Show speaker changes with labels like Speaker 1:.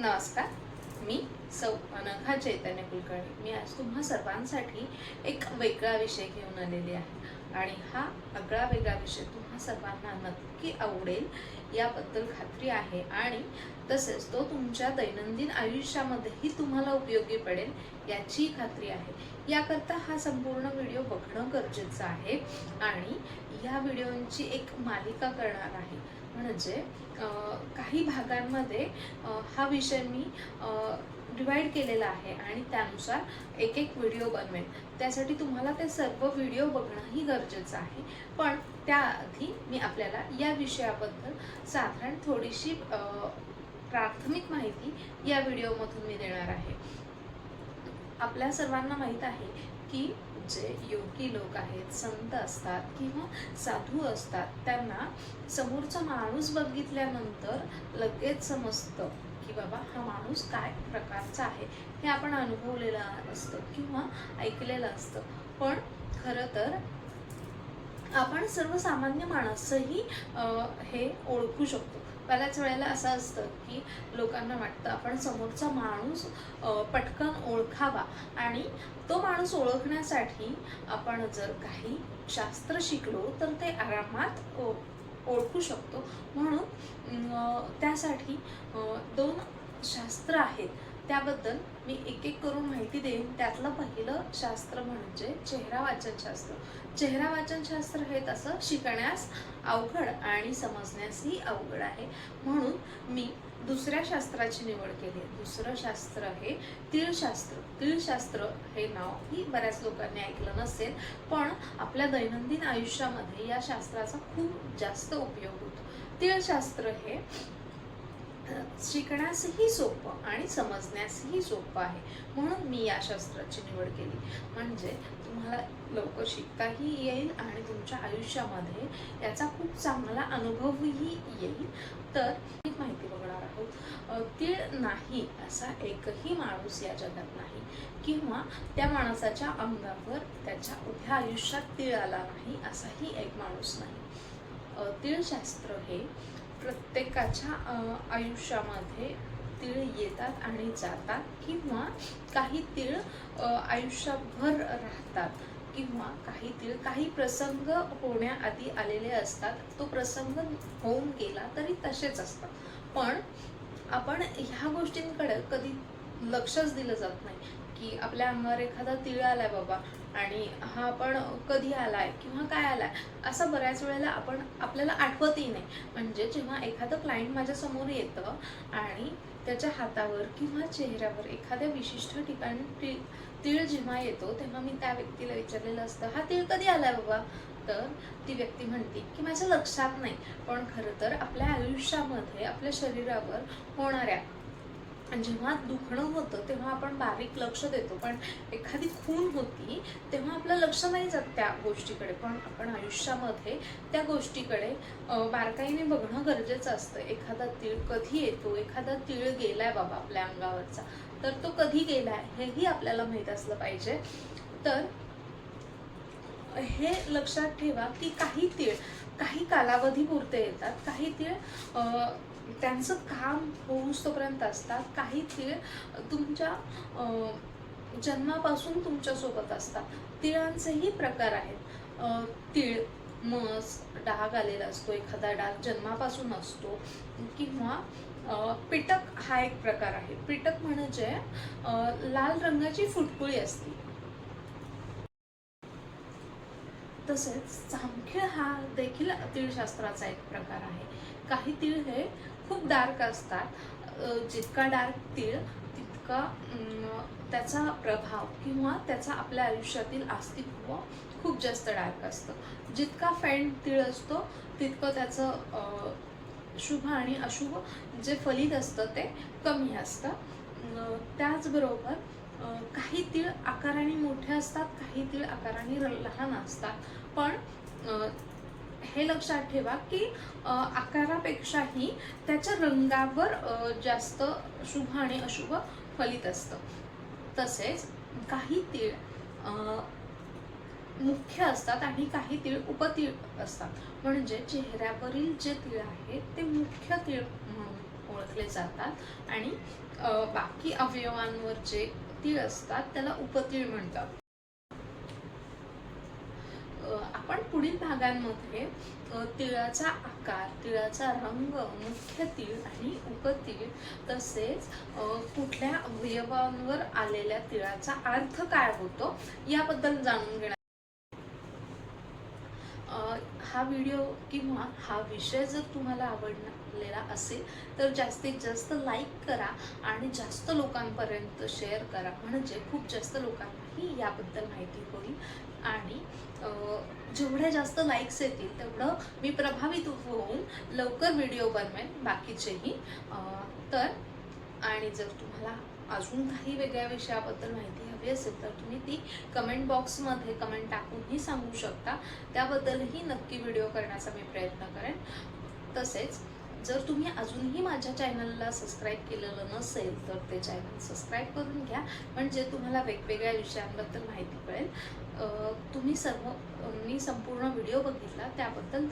Speaker 1: नमस्कार. मी सौ अनघा चैतन्य कुलकर्णी. मी आज तुम्हा सर्वांसाठी एक वेगळा विषय घेऊन आलेले आहे. आणि हा आगळा वेगळा विषय तुम्हा सर्वांना नक्की आवडेल याबद्दल खात्री आहे आणि तसेच तो तुमच्या दैनंदिन आयुष्यामध्येही तुम्हाला उपयोगी पडेल याची खात्री आहे. याकरता हा संपूर्ण व्हिडिओ बघणं गरजेचं आहे. आणि या व्हिडिओंची एक मालिका करणार आहे. म्हणजे काही भागांमध्ये हा विषय मी डिवाइड केलेला आहे आणि त्यानुसार एक एक व्हिडिओ बनवेन. त्यासाठी तुम्हाला ते सर्व व्हिडिओ बघणंही गरजेचं आहे. पण त्याआधी मी आपल्याला या विषयाबद्दल साधारण थोडीशी प्राथमिक माहिती या व्हिडिओमधून मी देणार आहे. आपल्या सर्वांना माहीत आहे की जे योगी लोक आहेत संत असतात किंवा साधू असतात त्यांना समोरचा माणूस बघितल्यानंतर लगेच समजतं की बाबा हा माणूस काय प्रकारचा आहे. हे आपण अनुभवलेलं असतं किंवा ऐकलेलं असतं. पण खरं तर आपण सर्वसामान्य माणसंही हे ओळखू शकतो. बऱ्याच वेळेला असं असतं की लोकांना वाटतं आपण समोरचा माणूस पटकन ओळखावा आणि तो माणूस ओळखण्यासाठी आपण जर काही शास्त्र शिकलो तर ते आरामात ओ- ओळखू शकतो. म्हणून त्यासाठी दोन शास्त्र आहेत. त्याबद्दल मी एक एक माहिती देईन त्यातलं पहिलं शास्त्र म्हणजे चेहरा वाचन शास्त्र. चेहरा वाचन शास्त्र हे तसं शिकण्यास अवघड आणि समजण्यासही अवघड आहे. म्हणून मी दुसऱ्या शास्त्राची निवड केली. दुसरं शास्त्र हे तिळशास्त्र. तिळशास्त्र हे नाव ही बऱ्याच लोकांनी ऐकलं नसेल पण आपल्या दैनंदिन आयुष्यामध्ये या शास्त्राचा खूप जास्त उपयोग होतो. तिळशास्त्र हे शिकण्यासही सोपं आणि समजण्यासही सोपं आहे. म्हणून मी या शास्त्राची निवड केली. म्हणजे तुम्हाला लवकर शिकताही येईल आणि तुमच्या आयुष्यामध्ये याचा खूप चांगला अनुभवही येईल. तर ही माहिती बघणार आहोत तीळ नाही असा एकही माणूस या जगात नाही. किंवा त्या माणसाच्या अंगावर त्याच्या उभ्या आयुष्यात तीळ आला नाही असाही एक माणूस नाही. तीळशास्त्र हे प्रत्येकाच्या आयुष्यामध्ये तीळ येतात आणि जातात किंवा काही तीळ आयुष्यभर राहतात किंवा काही तीळ काही प्रसंग होण्याआधी आलेले असतात तो प्रसंग होऊन गेला तरी तसेच असतात. पण आपण ह्या गोष्टींकडे कधी लक्षच दिलं जात नाही की आपल्या अंगावर एखादा तीळ आलाय बाबा आणि हा आपण कधी आलाय किंवा काय आलाय असं बऱ्याच वेळेला आपण आपल्याला आठवतही नाही. म्हणजे जेव्हा एखादं क्लायंट माझ्यासमोर येतं आणि त्याच्या हातावर किंवा चेहऱ्यावर एखाद्या विशिष्ट ठिकाणी ती- तीळ जेव्हा येतो तेव्हा मी त्या व्यक्तीला विचारलेलं असतं हा तीळ कधी आलाय बाबा? तर ती व्यक्ती म्हणते की माझ्या लक्षात नाही पण खरं तर आपल्या आयुष्यामध्ये आपल्या शरीरावर होणाऱ्या जेव्हा दुखणं होतं तेव्हा आपण बारीक लक्ष देतो. पण एखादी खून होती तेव्हा आपलं लक्ष नाही जात त्या गोष्टीकडे. पण आपण आयुष्यामध्ये त्या गोष्टीकडे बारकाईने बघणं गरजेचं असतं. एखादा तीळ कधी येतो? एखादा तीळ गेलाय बाबा आपल्या अंगावरचा. तर तो कधी गेलाय? हेही आपल्याला माहीत असलं पाहिजे. तर हे लक्षात ठेवा की काही तीळ काही कालावधीपुरते येतात. काही तीळ त्यांचं काम होऊस्तोपर्यंत असतात. काही तीळ तुमच्या जन्मापासून तुमच्यासोबत असतात. तिळांचेही प्रकार आहेत. तीळ मस डाग आलेला असतो एखादा डाग जन्मापासून असतो किंवा पिटक हा एक प्रकार आहे. पिटक म्हणजे लाल रंगाची फुटकुळी असते. तसेच चांखीळ हा देखील तिळशास्त्राचा एक प्रकार आहे. काही तीळ हे खूप डार्क असतात. जितका डार्क तीळ तितका त्याचा प्रभाव किंवा त्याचा आपल्या आयुष्यातील अस्तित्व खूप जास्त डार्क असतं. जितका फेंट तीळ असतो तितकं त्याचं शुभ आणि अशुभ जे फलित असतं ते कमी असतं. त्याचबरोबर काही तीळ आकाराने मोठे असतात काही तीळ आकाराने र- लहान असतात. पण हे लक्षात ठेवा की आकारापेक्षाही त्याच्या रंगावर जास्त शुभ आणि अशुभ फलित असतं. तसेच काही तीळ मुख्य असतात आणि काही तीळ उपतीळ असतात. म्हणजे चेहऱ्यावरील जे तीळ आहेत ते मुख्य तीळ म्हणून ओळखले जातात आणि बाकी अवयवांवर जे तीळ असतात त्याला उपतीळ म्हणतात अ, आपण पुढील भागांमध्ये तिळाचा आकार तिळाचा रंग मुख्य तीळ आणि उपतीळ तसेच कुठल्या अवयवांवर आलेल्या तिळाचा अर्थ काय होतो याबद्दल जाणून घेणार हा व्हिडिओ किंवा हा विषय जर तुम्हाला आवडलेला असेल तर जास्तीत जास्त लाईक करा आणि जास्त लोकांपर्यंत शेअर करा. म्हणजे खूप जास्त लोकांनाही याबद्दल माहिती होईल. आणि जेवढे जेवढ्या जास्त लाईक्स येतील तेवढं मी प्रभावित होऊन लवकर व्हिडिओ बनवेन बाकीचेही. तर आणि जर तुम्हाला अजून काही वेगळ्या विषयाबद्दल माहिती हवी असेल तर तुम्ही ती कमेंट बॉक्समध्ये कमेंट टाकूनही सांगू शकता. त्याबद्दलही नक्की व्हिडिओ करण्याचा मी प्रयत्न करेन. तसेच जर तुम्ही अजूनही माझ्या चॅनलला सबस्क्राईब केलेलं नसेल तर ते चॅनल सबस्क्राईब करून घ्या. म्हणजे तुम्हाला वेगवेगळ्या विषयांबद्दल माहिती कळेल. तुम्ही सर्व मी संपूर्ण व्हिडिओ बघितला त्याबद्दल